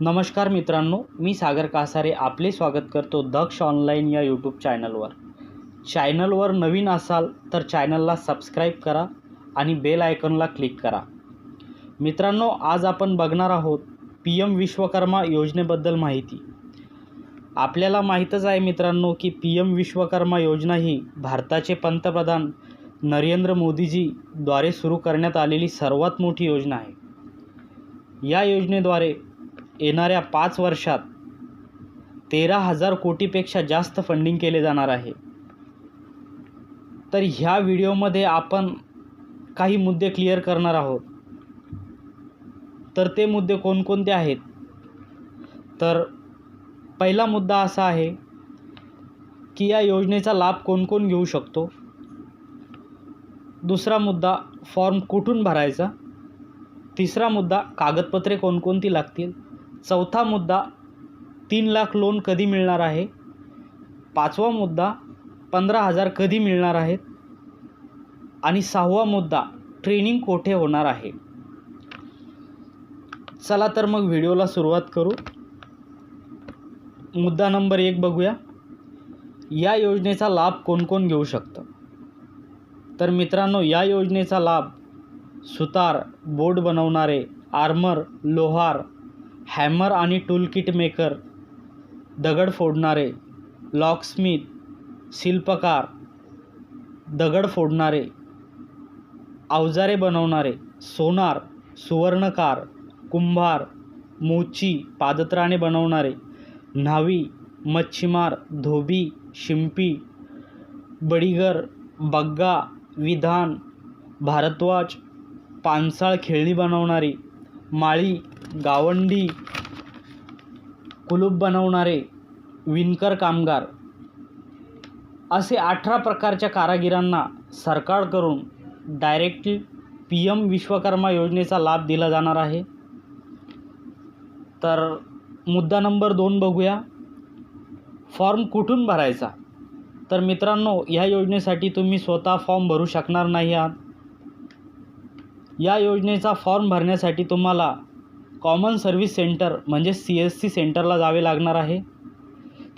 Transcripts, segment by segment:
नमस्कार मित्रांनो मी सागर कासारे आपले स्वागत करतो दक्ष ऑनलाईन या यूट्यूब चॅनलवर. चॅनलवर नवीन असाल तर चॅनलला सबस्क्राईब करा आणि बेल आयकॉनला क्लिक करा. मित्रांनो आज आपण बघणार आहोत पी एम विश्वकर्मा योजनेबद्दल माहिती. आपल्याला माहीतच आहे मित्रांनो की पी एम विश्वकर्मा योजना ही भारताचे पंतप्रधान नरेंद्र मोदीजीद्वारे सुरू करण्यात आलेली सर्वात मोठी योजना आहे. या योजनेद्वारे येणाऱ्या पाच वर्षात तेरा हजार कोटीपेक्षा जास्त फंडिंग केले जाणार आहे. तर ह्या व्हिडिओमध्ये आपण काही मुद्दे क्लिअर करणार आहोत. तर ते मुद्दे कोणकोणते आहेत? तर पहिला मुद्दा असा आहे की या योजनेचा लाभ कोण कोण घेऊ शकतो? दुसरा मुद्दा फॉर्म कुठून भरायचा? तिसरा मुद्दा कागदपत्रे कोणकोणती लागतील? चौथा मुद्दा तीन लाख लोन कधी मिळणार आहे? पाचवा मुद्दा पंधरा हजार कधी मिळणार आहेत? आणि सहावा मुद्दा ट्रेनिंग कोठे होणार आहे? चला तर मग व्हिडिओला सुरुवात करू. मुद्दा नंबर एक बघूया. या योजनेचा लाभ कोण कोण घेऊ शकतं? तर मित्रांनो या योजनेचा लाभ सुतार बोर्ड बनवणारे आर्मर लोहार हॅमर आणि टूलकिट मेकर दगड फोडणारे लॉकस्मिथ शिल्पकार दगड फोडणारे अवजारे बनवणारे सोनार सुवर्णकार कुंभार मोची पादत्राणे बनवणारे न्हावी मच्छीमार धोबी शिंपी बडीगर बग्गा विधान भारद्वाज पानसाळ खेळणी बनवणारी माळी गावंडी कुलूप बनवणारे विणकर कामगार असे अठरा प्रकारच्या कारागिरांना सरकारकडून डायरेक्टली पी एम विश्वकर्मा योजनेचा लाभ दिला जाणार आहे. तर मुद्दा नंबर दोन बघूया. फॉर्म कुठून भरायचा? तर मित्रांनो ह्या योजनेसाठी तुम्ही स्वतः फॉर्म भरू शकणार नाही आहात. या योजनेचा फॉर्म भरण्यासाठी तुम्हाला कॉमन सर्व्हिस सेंटर म्हणजे सी एस सी सेंटरला जावे लागणार आहे.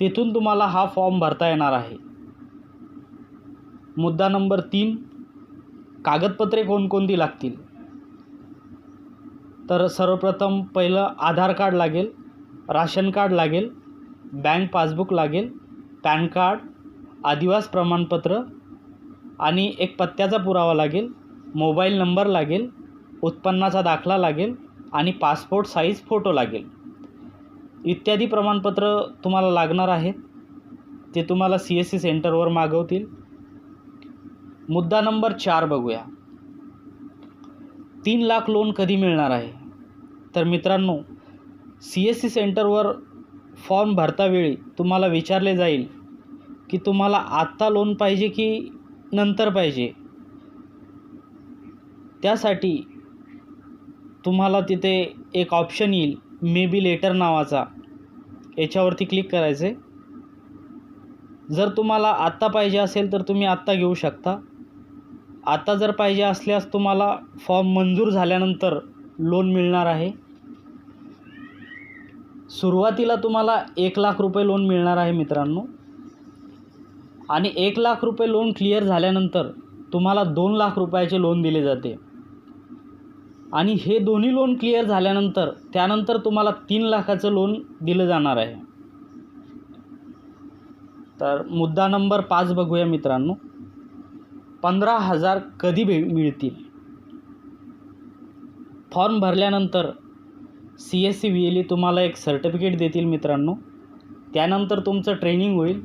तिथून तुम्हाला हा फॉर्म भरता येणार आहे. मुद्दा नंबर तीन कागदपत्रे कोणकोणती लागतील? तर सर्वप्रथम पहिलं आधार कार्ड लागेल राशन कार्ड लागेल बँक पासबुक लागेल पॅन कार्ड आदिवास प्रमाणपत्र आणि एक पत्त्याचा पुरावा लागेल मोबाईल नंबर लागेल उत्पन्नाचा दाखला लागेल आणि पासपोर्ट साईज फोटो लागेल. इत्यादी प्रमाणपत्र तुम्हाला लागणार आहेत. ते तुम्हाला सी एस सी सेंटरवर मागवतील. मुद्दा नंबर चार बघूया. तीन लाख लोन कधी मिळणार आहे? तर मित्रांनो सी एस सी सेंटरवर फॉर्म भरतावेळी तुम्हाला विचारले जाईल की तुम्हाला आत्ता लोन पाहिजे की नंतर पाहिजे? त्यासाठी तुम्हाला तिथे एक ऑप्शन येईल मे बी लेटर नावाचा. याच्यावरती क्लिक करायचे जर तुम्हाला आत्ता पाहिजे असेल तर तुम्ही आत्ता घेऊ शकता. आता जर पाहिजे असल्यास तुम्हाला फॉर्म मंजूर झाल्यानंतर लोन मिळणार आहे. सुरुवातीला तुम्हाला एक लाख रुपये लोन मिळणार आहे मित्रांनो. आणि एक लाख रुपये लोन क्लिअर झाल्यानंतर तुम्हाला दोन लाख रुपयाचे लोन दिले जाते. आणि हे दोन्ही लोन क्लिअर झाल्यानंतर त्यानंतर तुम्हाला तीन लाखाचं लोन दिलं जाणार आहे. तर मुद्दा नंबर पाच बघूया मित्रांनो. पंधरा हजार कधी भे मिळतील? फॉर्म भरल्यानंतर C S C V L E तुम्हाला एक सर्टिफिकेट देतील मित्रांनो. त्यानंतर तुमचं ट्रेनिंग होईल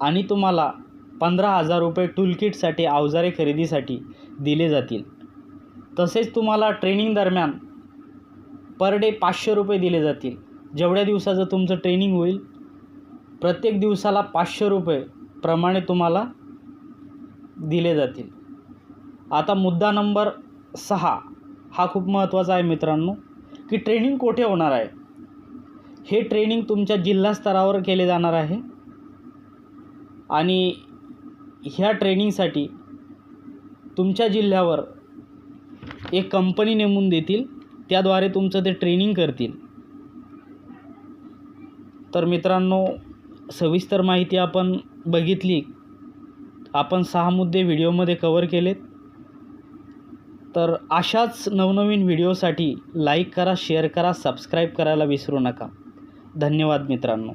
आणि तुम्हाला पंधरा हजार रुपये टूलकिटसाठी अवजारे खरेदीसाठी दिले जातील. तसेच तुम्हाला ट्रेनिंग दरम्यान पर डे पाचशे रुपये दिले जातील. जेवढ्या दिवसाचं तुमचं ट्रेनिंग होईल प्रत्येक दिवसाला पाचशे रुपये प्रमाणे तुम्हाला दिले जातील. आता मुद्दा नंबर सहा हा खूप महत्त्वाचा आहे मित्रांनो की ट्रेनिंग कोठे होणार आहे? हे ट्रेनिंग तुमच्या जिल्हा स्तरावर केले जाणार आहे. आणि ह्या ट्रेनिंगसाठी तुमच्या जिल्ह्यावर एक कंपनी नेमून देतील त्याद्वारे तुमचं ते ट्रेनिंग करतील. तर मित्रांनो सविस्तर माहिती आपण बघितली. आपण सहा मुद्दे व्हिडिओमध्ये कवर केलेत. तर अशाच नवनवीन व्हिडिओसाठी लाईक करा शेअर करा सबस्क्राईब करायला विसरू नका. धन्यवाद मित्रांनो.